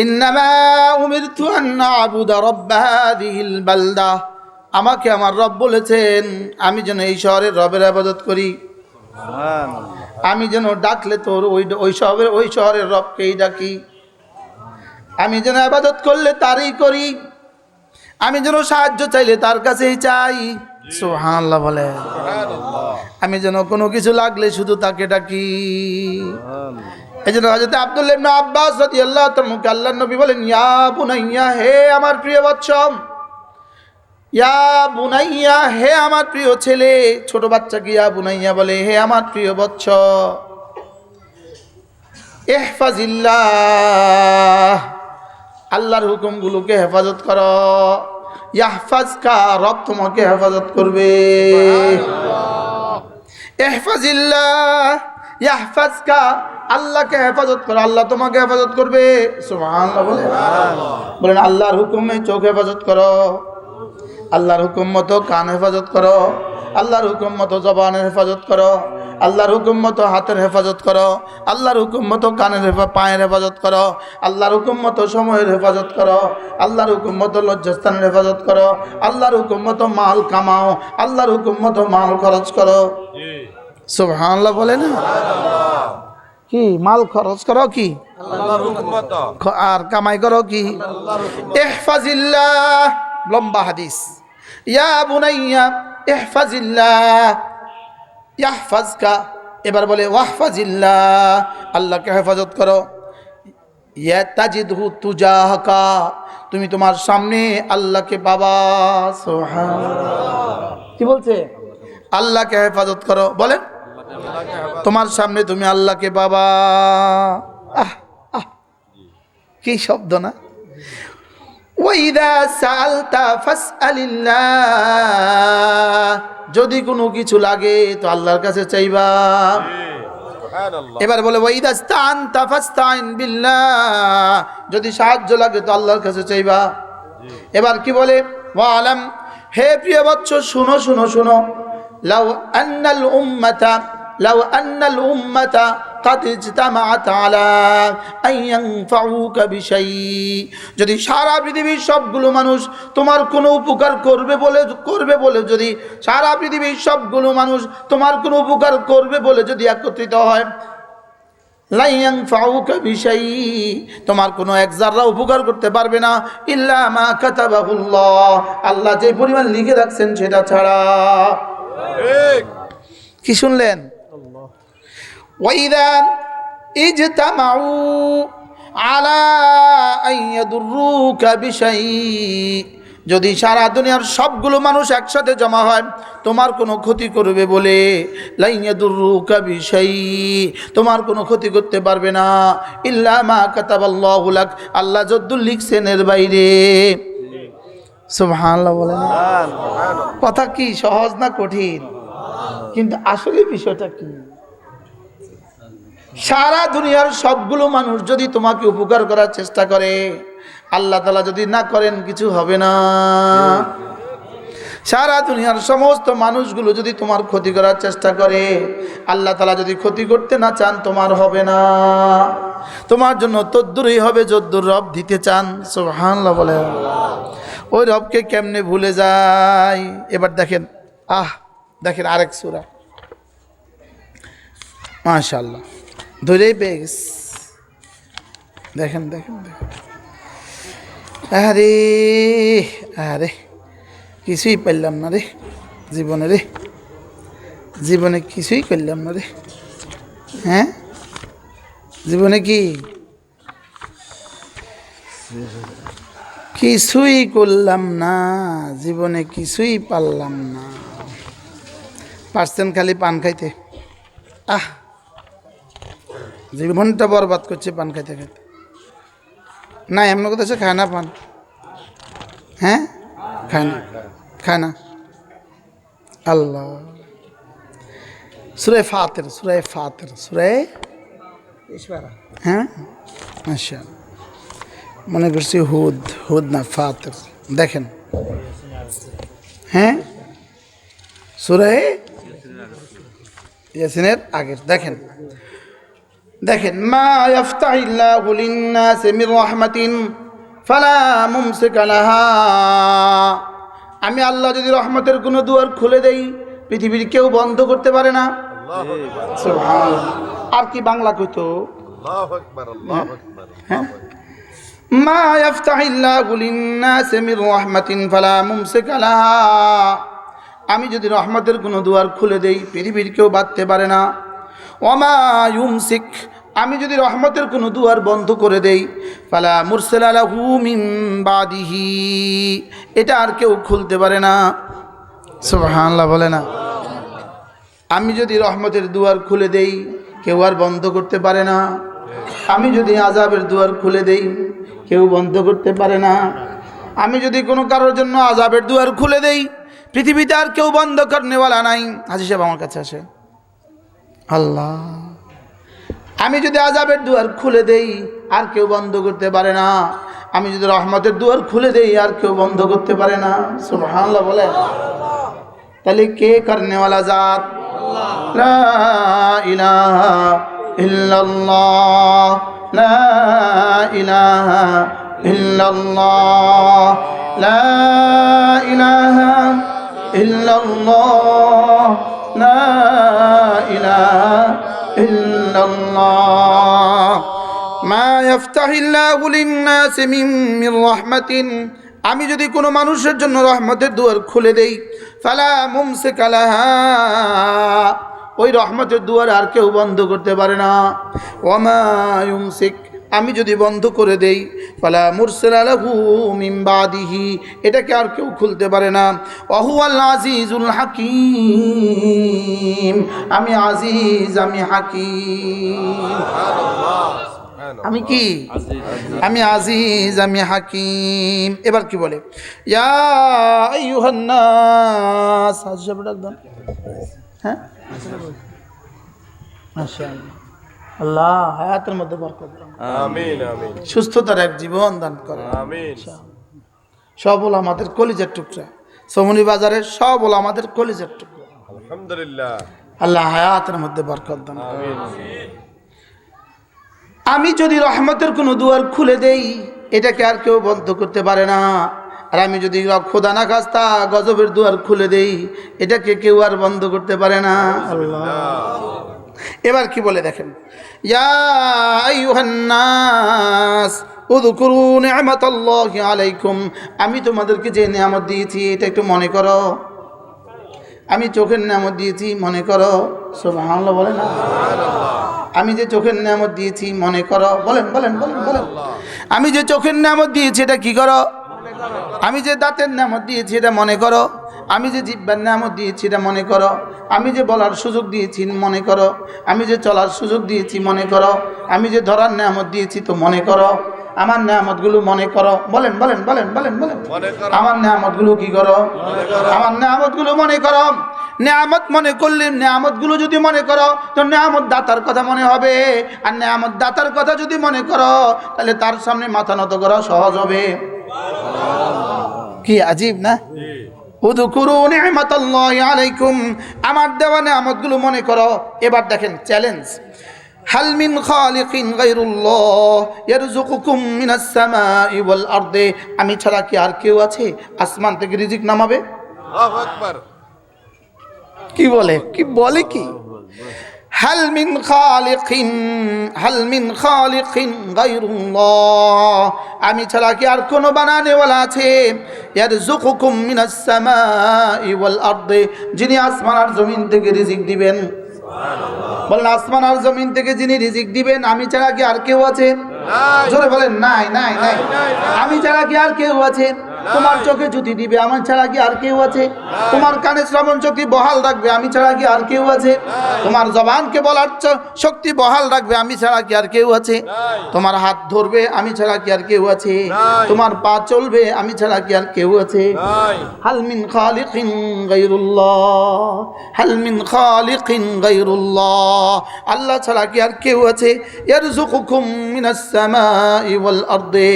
ইন্নামা উমিরতু আন আবুদা রাব্বা হাদিহিল বালদা। আমাকে আমার রব বলেছেন আমি যেন এই শহরের রবের আবাদত করি। আমি যেন ডাকলে তোর ওই ওই শহরের ওই শহরের রবকেই ডাকি। আমি যেন আবাদত করলে তারই করি। আমি যেন সাহায্য চাইলে তার কাছেই চাই। সুবহানাল্লাহ বলে। আমি যেন কোনো কিছু লাগলে শুধু তাকে ডাকি। এই জন্য হজরত আব্দুল্লাহ ইবনে আব্বাস রাদিয়াল্লাহু তাআলা মুখে আল্লাহর নবী বলেন ইয়া বুনাইয়া হে আমার প্রিয় বৎসম ইয়া বুনাইয়া হে আমার প্রিয় ছেলে। ছোট বাচ্চাকে ইয়া বুনাইয়া বলে হে আমার প্রিয় বৎস ইহফাজিল্লাহ আল্লাহর হুকুমগুলোকে হেফাজত কর। ইয়াহফাজ কা রব তোমাকে হেফাজত করবে। ইহফাজিল্লাহ ইয়াহফাজ কা আল্লাহকে হেফাজত করো আল্লাহ তোমাকে হেফাজত করবে। বলে। বলেন আল্লাহর হুকুমে চোখ হেফাজত করো। আল্লাহর হুকুম মতো কান হেফাজত করো। আল্লাহর হুকুম মতো জবানের হেফাজত করো। আল্লাহর হুকুম মতো হাতের হেফাজত করো। আল্লাহর হুকুম মতো কানের পায়ের হেফাজত করো। আল্লাহর হুকুম মতো সময়ের হেফাজত করো। আল্লাহর হুকুম মতো লজ্জাস্থানের হেফাজত করো। আল্লাহর হুকুম মতো মাল কামাও। আল্লাহর হুকুম মতো মাল খরচ করো। সুবহানাল্লাহ বলে না? কি, মাল খরচ করো কি? আর কামাই করো কি? ইহফাজিল্লাহ, লম্বা হাদিস। ইয়া বুনাইয়া, ইহফাজিল্লাহ, ইয়াহফাজকা। এবার বলে, ওয়াহফাজিল্লাহ, আল্লাহকে হেফাজত করো। ইয়া তাজিদহু তুজাহকা, তুমি তোমার সামনে আল্লাহকে বাবা সুবহানাল্লাহ। কি বলছে? আল্লাহকে হেফাজত করো। বলেন। তোমার সামনে তুমি আল্লাহকে বাবা। আহ আহ। কি শব্দ না? যদি কোনো কিছু লাগে তো আল্লাহর কাছে চাইবা। এবার বলে যদি সাহায্য লাগে তো আল্লাহর কাছে চাইবা। এবার কি বলে? হে প্রিয় বৎস শুনো শুনো শুনো। লাউ আন্নাল উম্মাতা লাউ আন্নাল উম্মাতা قد اجتمعت على أن ينفعوك بشيء যদি সারা পৃথিবীর সবগুলো মানুষ তোমার কোনো উপকার করবে বলে করবে বলে যদি সারা পৃথিবীর সবগুলো মানুষ তোমার কোনো উপকার করবে বলে যদি একত্রিত হয় লাইয়াং ফাউকা বিষয় তোমার কোনো এক জাররা উপকার করতে পারবে না ইল্লা মা কাতাবাহুল্লাহ আল্লাহ যে পরিমাণ লিখে রাখছেন সেটা ছাড়া কি শুনলেন ওয়াইদা ইজতামাউ আলা আন ইয়াদুররুকা বিশাই। যদি সারা দুনিয়ার সবগুলো মানুষ একসাথে জমা হয় তোমার কোনো ক্ষতি করবে বলে লাইয়াদুররুকা বিশাই। তোমার কোনো ক্ষতি করতে পারবে না। ইল্লা মা কাতাবাল্লাহু লাক। আল্লাহ যদ্দুল লিখছেন এর বাইরে। সুবহানাল্লাহ বলেন। কথা কি সহজ না কঠিন? কিন্তু আসলে বিষয়টা কি? সারা দুনিয়ার সবগুলো মানুষ যদি তোমাকে উপকার করার চেষ্টা করে, আল্লাহ তালা যদি না করেন, কিছু হবে না। সারা দুনিয়ার সমস্ত মানুষগুলো যদি তোমার ক্ষতি করার চেষ্টা করে, আল্লাহ তালা যদি ক্ষতি করতে না চান, তোমার হবে না। তোমার জন্য তদ্দুরই হবে, যদ্দুর রব দিতে চান। সুবহানাল্লাহ বলে। ওই রবকে কেমনে ভুলে যায় এবার দেখেন, আহ, দেখেন আরেক সুরা। মাশাল্লাহ ধরেই পেয়ে গেছে। দেখেন দেখেন দেখেন। আরে আরে কিছুই পারলাম না রে জীবনে রে। জীবনে কিছুই করলাম না রে। হ্যাঁ? জীবনে কি? কিছুই করলাম না, জীবনে কিছুই পারলাম না। পারছেন খালি পান খাইতে। আহ! জীবনটা বরবাদ করছে পান খাইতে খাইতে। না এমন কথা সে খায় না পান। হ্যাঁ? খায় না। খায় না। আল্লাহ। সুরে ফাতের সুরে ফাতের সুরে হ্যাঁ? আচ্ছা মনে করছি হুদ হুদ না ফাতের। দেখেন। হ্যাঁ? সুরে ইয়াসিনের আগের। দেখেন। দেখেন মা ইয়াফতাহিল্লাহু লিন-নাসি মির রাহমাতিন ফালা মুমসিকা লাহা। আমি আল্লাহ যদি রহমতের কোনো দুয়ার খুলে দেই পৃথিবীর কেউ বন্ধ করতে পারে না। আর কি বাংলা কইতো? হ্যাঁ? মা ইয়াফতাহিল্লাহু লিন-নাসি মির রাহমাতিন ফালা মুমসিকা লাহা। আমি যদি রহমতের কোনো দুয়ার খুলে দেই পৃথিবীর কেউ বাঁধতে পারে না। ওমা ইউমসিক আমি যদি রহমতের কোনো দুয়ার বন্ধ করে দেই, ফালা মুরসাল আলাহু মিন বাদিহি। এটা আর কেউ খুলতে পারে না। সুবহানাল্লাহ বলে না। আমি যদি রহমতের দুয়ার খুলে দেই, কেউ আর বন্ধ করতে পারে না। আমি যদি আজাবের দুয়ার খুলে দেই, কেউ বন্ধ করতে পারে না। আমি যদি কোনো কারোর জন্য আজাবের দুয়ার খুলে দেই, পৃথিবীতে আর কেউ বন্ধ করনেওয়ালা নাই। হাজি সাহেব আমার কাছে আসে আল্লাহ। আমি যদি আজাবের দুয়ার খুলে দেই, আর কেউ বন্ধ করতে পারে না। আমি যদি রহমতের দুয়ার খুলে দেই, আর কেউ বন্ধ করতে পারে না। সুবহানাল্লাহ বলে তাহলে কে করনেওয়ালা জাত? লা ইলাহা ইল্লাল্লাহ। ইল্লাল্লাহ। ما يفتح الله للناس من من رحمة আমি যদি কোনো মানুষের জন্য রহমতের দুয়ার খুলে দেই, ফালা মুমসে কালাহা ওই রহমতের দুয়ার আর কেউ বন্ধ করতে পারে না। ওমা ইউমসিক আমি যদি বন্ধ করে দেই, ফালা মুরসিল আলাহু মিন এটাকে আর কেউ খুলতে পারে না। অহু আল্লাহ আজিজুল হাকিম, আমি আজিজ, আমি হাকিম। আমি কি? আমি আজিজ, আমি হাকিম। এবার কি বলে? ইয়া হ্যাঁ? আল্লাহ হায়াতের মধ্যে বরকত আমিন আমিন। সুস্থতার এক জীবন দান করে আমিন। সব হলো আমাদের কলিজার টুকরা। সমনি বাজারের সব হলো আমাদের কলিজার টুকরা। আলহামদুলিল্লাহ। আল্লাহ হায়াতের মধ্যে বরকত দান। আমি যদি রহমতের কোনো দুয়ার খুলে দেই এটাকে আর কেউ বন্ধ করতে পারে না। আর আমি যদি খোদা না খাস্তা গজবের দুয়ার খুলে দেই এটাকে কেউ আর বন্ধ করতে পারে না। আল্লাহ এবার কি বলে দেখেন? ইয়া আলাইকুম। আমি তোমাদেরকে যে নিয়ামত দিয়েছি এটা একটু মনে করো। আমি চোখের নিয়ামত দিয়েছি মনে করো। সুবহানাল্লাহ বলে না? আমি যে চোখের নিয়ামত দিয়েছি মনে করো। বলেন বলেন বলেন বলেন। আমি যে চোখের নিয়ামত দিয়েছি এটা কি করো। আমি যে দাঁতের নিয়ামত দিয়েছি এটা মনে করো। আমি যে জিব্বার নিয়ামত দিয়েছি এটা মনে করো। আমি যে বলার সুযোগ দিয়েছি মনে করো। আমি যে চলার সুযোগ দিয়েছি মনে করো। আমি যে ধরার নিয়ামত দিয়েছি তো মনে করো। আমার নিয়ামতগুলো মনে করো। বলেন বলেন বলেন বলেন বলেন। আমার নিয়ামতগুলো কি করো? আমার নিয়ামতগুলো মনে করো। নিয়ামত মনে করলে নিয়ামতগুলো যদি মনে করো তো নিয়ামত দাতার কথা মনে হবে। আর নিয়ামত দাতার কথা যদি মনে করো তাহলে তার সামনে মাথা নত করা সহজ হবে। কি আজীব না? আলাইকুম। আমার দেওয়া নিয়ামতগুলো মনে করো। এবার দেখেন চ্যালেঞ্জ হাল খালিকিন গায়রুল্লাহ ইয়ারযুকুকুম মিনাস সামাই ওয়াল আরদে। আমি ছাড়া কি আর কেউ আছে? আসমান থেকে রিজিক নামাবে? আল্লাহু আকবার। কি বলে? কি বলে কি? হাল মিন খালিকিন হাল মিন খালিকিন গায়রুল্লাহ আমি ছাড়া কি আর কোনো বানানেওয়ালা আছে? ইয়ারযুকুকুম মিনাস সামাই ওয়াল আরদে। যিনি আসমান আর জমিন থেকে রিজিক দিবেন। বলেন আসমান আর জমিন থেকে যিনি রিজিক দিবেন আমি ছাড়া কি আর কেউ আছে? জোরে বলেন নাই নাই নাই। আমি ছাড়া কি আর কেউ আছে? তোমার চোখে জুতি দিবে আমার ছাড়া কি আর কেউ আছে? তোমার কানে শ্রবণ শক্তি বহাল রাখবে আমি ছাড়া কি আর কেউ আছে? তোমার জবানকে বলার শক্তি বহাল রাখবে আমি ছাড়া কি আর কেউ আছে? তোমার হাত ধরবে আমি ছাড়া কি আর কেউ আছে? তোমার পা চলবে আমি ছাড়া কি আর কেউ আছে? হালমিন খালিকিন গাইরুল্লাহ হালমিন খালিকিন গাইরুল্লাহ আল্লাহ ছাড়া কি আর কেউ আছে? ইয়ারজুকুকুম মিনাস সামাই ওয়াল আরদে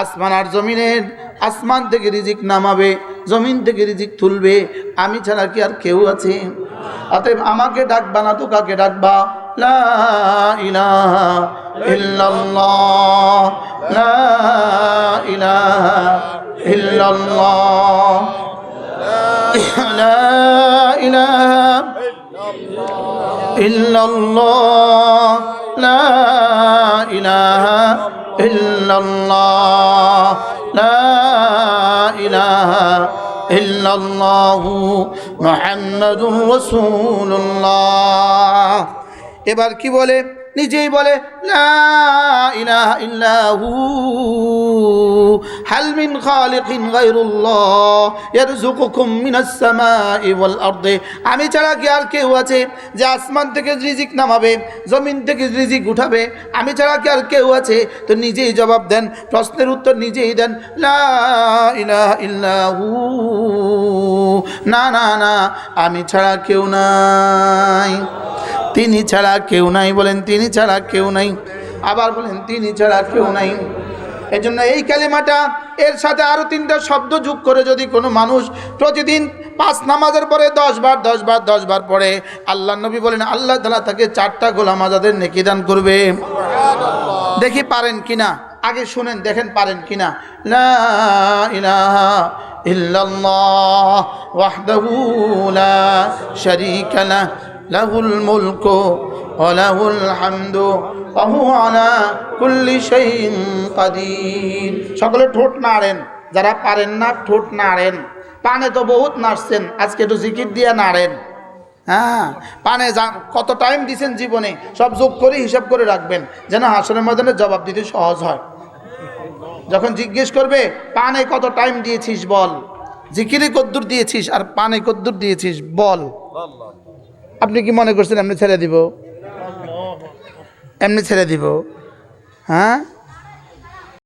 আসমান আর জমিনের আসমান থেকে রিজিক নামাবে, জমিন থেকে রিজিক তুলবে, আমি ছাড়া কি আর কেউ আছে? অতএব আমাকে ডাকবা না, তো কাকে ডাকবা? ইহ ইলাহা ইল্লাল্লাহ। لا إله إلا الله لا إله إلا الله محمد رسول الله এবার কি বলে নিজেই বলে লা ইলাহা ইল্লাহু হাল মিন খালিকিন গায়রুল্লাহ ইয়ারযুকুকুম মিনাস সামাই ওয়াল আরদি। আমি ছাড়া কি আর কেউ আছে যে আসমান থেকে রিজিক নামাবে, জমিন থেকে রিজিক উঠাবে? আমি ছাড়া কি আর কেউ আছে? তো নিজেই জবাব দেন, প্রশ্নের উত্তর নিজেই দেন, লা ইলাহা ইল্লাহু। না না না, আমি ছাড়া কেউ নাই। তিনি ছাড়া কেউ নাই বলেন, তিনি ছাড়া কেউ নাই। আবার বলেন, তিনি ছাড়া কেউ নাই। এই জন্য এই কালিমাটা এর সাথে আরও তিনটা শব্দ যোগ করে যদি কোনো মানুষ প্রতিদিন পাঁচ নামাজের পরে দশ বার দশ বার দশ বার পড়ে, আল্লাহ নবী বলেন, আল্লাহ তালা তাকে চারটা গোলাম আজাদের নেকি দান করবে। দেখি পারেন কিনা? আগে শুনেন, দেখেন পারেন কিনা? লা ইলাহা ইল্লাল্লাহ লাহুল মুলকু ওয়া লাহুল হামদু হুয়া আলা কুল্লি শাইইন সকলে ঠোঁট নাড়েন। যারা পারেন না, ঠোঁট নাড়েন। পানে তো বহুত নাড়ছেন, আজকে একটু জিকির দিয়ে নাড়েন। হ্যাঁ পানে কত টাইম দিছেন জীবনে, সব যোগ করে হিসাব করে রাখবেন, যেন হাসনের ময়দানে জবাব দিতে সহজ হয়। যখন জিজ্ঞেস করবে, পানে কত টাইম দিয়েছিস বল? জিকিরে কদ্দুর দিয়েছিস আর পানে কদ্দুর দিয়েছিস বল। আপনি কি মনে করছেন এমনি ছেড়ে দিব? এমনি ছেড়ে দিব? হ্যাঁ?